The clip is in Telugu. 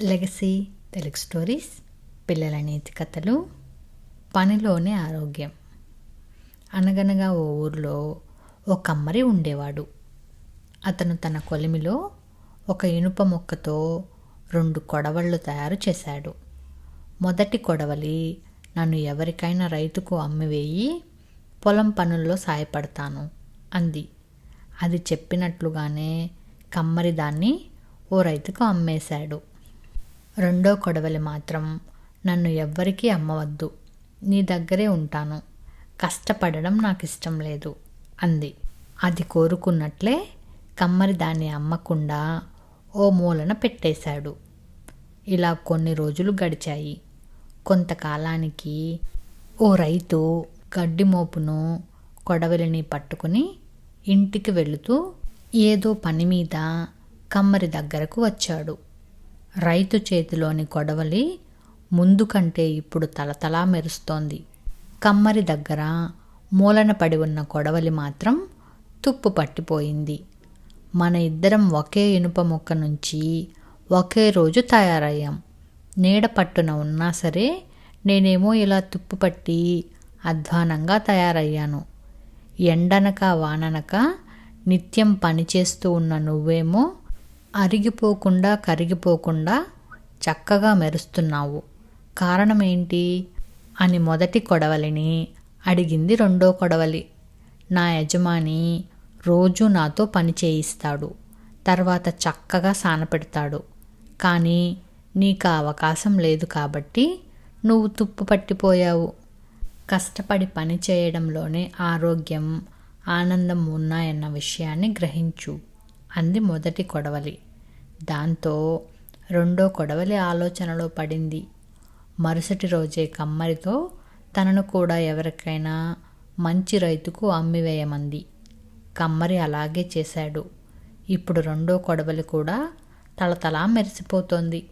లెగసీ తెలుగు స్టోరీస్ పిల్లల నీతి కథలు పనిలోనే ఆరోగ్యం. అనగనగా ఓ ఊరిలో ఓ కమ్మరి ఉండేవాడు. అతను తన కొలిమిలో ఒక ఇనుప మొక్కతో రెండు కొడవళ్ళు తయారు చేశాడు. మొదటి కొడవలి నన్ను ఎవరికైనా రైతుకు అమ్మివేయి పొలం పనుల్లో సాయపడతాను అంది. అది చెప్పినట్లుగానే కమ్మరి దాన్ని ఓ రైతుకు అమ్మేశాడు. రెండో కొడవలి మాత్రం నన్ను ఎవ్వరికీ అమ్మవద్దు. నీ దగ్గరే ఉంటాను. కష్టపడడం నాకు ఇష్టం లేదు అంది. అది కోరుకున్నట్లే కమ్మరి దాన్ని అమ్మకుండా ఓ మూలన పెట్టేశాడు. ఇలా కొన్ని రోజులు గడిచాయి. కొంతకాలానికి ఓ రైతు గడ్డి మోపును కొడవలిని పట్టుకుని ఇంటికి వెళుతూ ఏదో పని మీద కమ్మరి దగ్గరకు వచ్చాడు. రైతు చేతిలోని కొడవలి ముందు కంటే ఇప్పుడు తలతలా మెరుస్తోంది. కమ్మరి దగ్గర మూలన పడి ఉన్న కొడవలి మాత్రం తుప్పు పట్టిపోయింది. మన ఇద్దరం ఒకే ఇనుప మొక్క నుంచి ఒకే రోజు తయారయ్యాం. నీడ పట్టున ఉన్నా సరే నేనేమో ఇలా తుప్పు పట్టి అధ్వానంగా తయారయ్యాను. ఎండనక వాననక నిత్యం పనిచేస్తూ ఉన్న నువ్వేమో అరిగిపోకుండా కరిగిపోకుండా చక్కగా మెరుస్తున్నావు. కారణం ఏంటి అని మొదటి కొడవలిని అడిగింది రెండో కొడవలి. నా యజమాని రోజు నాతో పని చేయిస్తాడు. తర్వాత చక్కగా సానపెడతాడు. కానీ నీకు ఆ అవకాశం లేదు కాబట్టి నువ్వు తుప్పు పట్టిపోయావు. కష్టపడి పని చేయడంలోనే ఆరోగ్యం ఆనందం ఉన్నాయన్న విషయాన్ని గ్రహించు. అంది మొదటి కొడవలి. దాంతో రెండో కొడవలి ఆలోచనలో పడింది. మరుసటి రోజే కమ్మరితో తనను కూడా ఎవరికైనా మంచి రైతుకు అమ్మివేయమంది. కమ్మరి అలాగే చేశాడు. ఇప్పుడు రెండో కొడవలి కూడా తలతలా మెరిసిపోతోంది.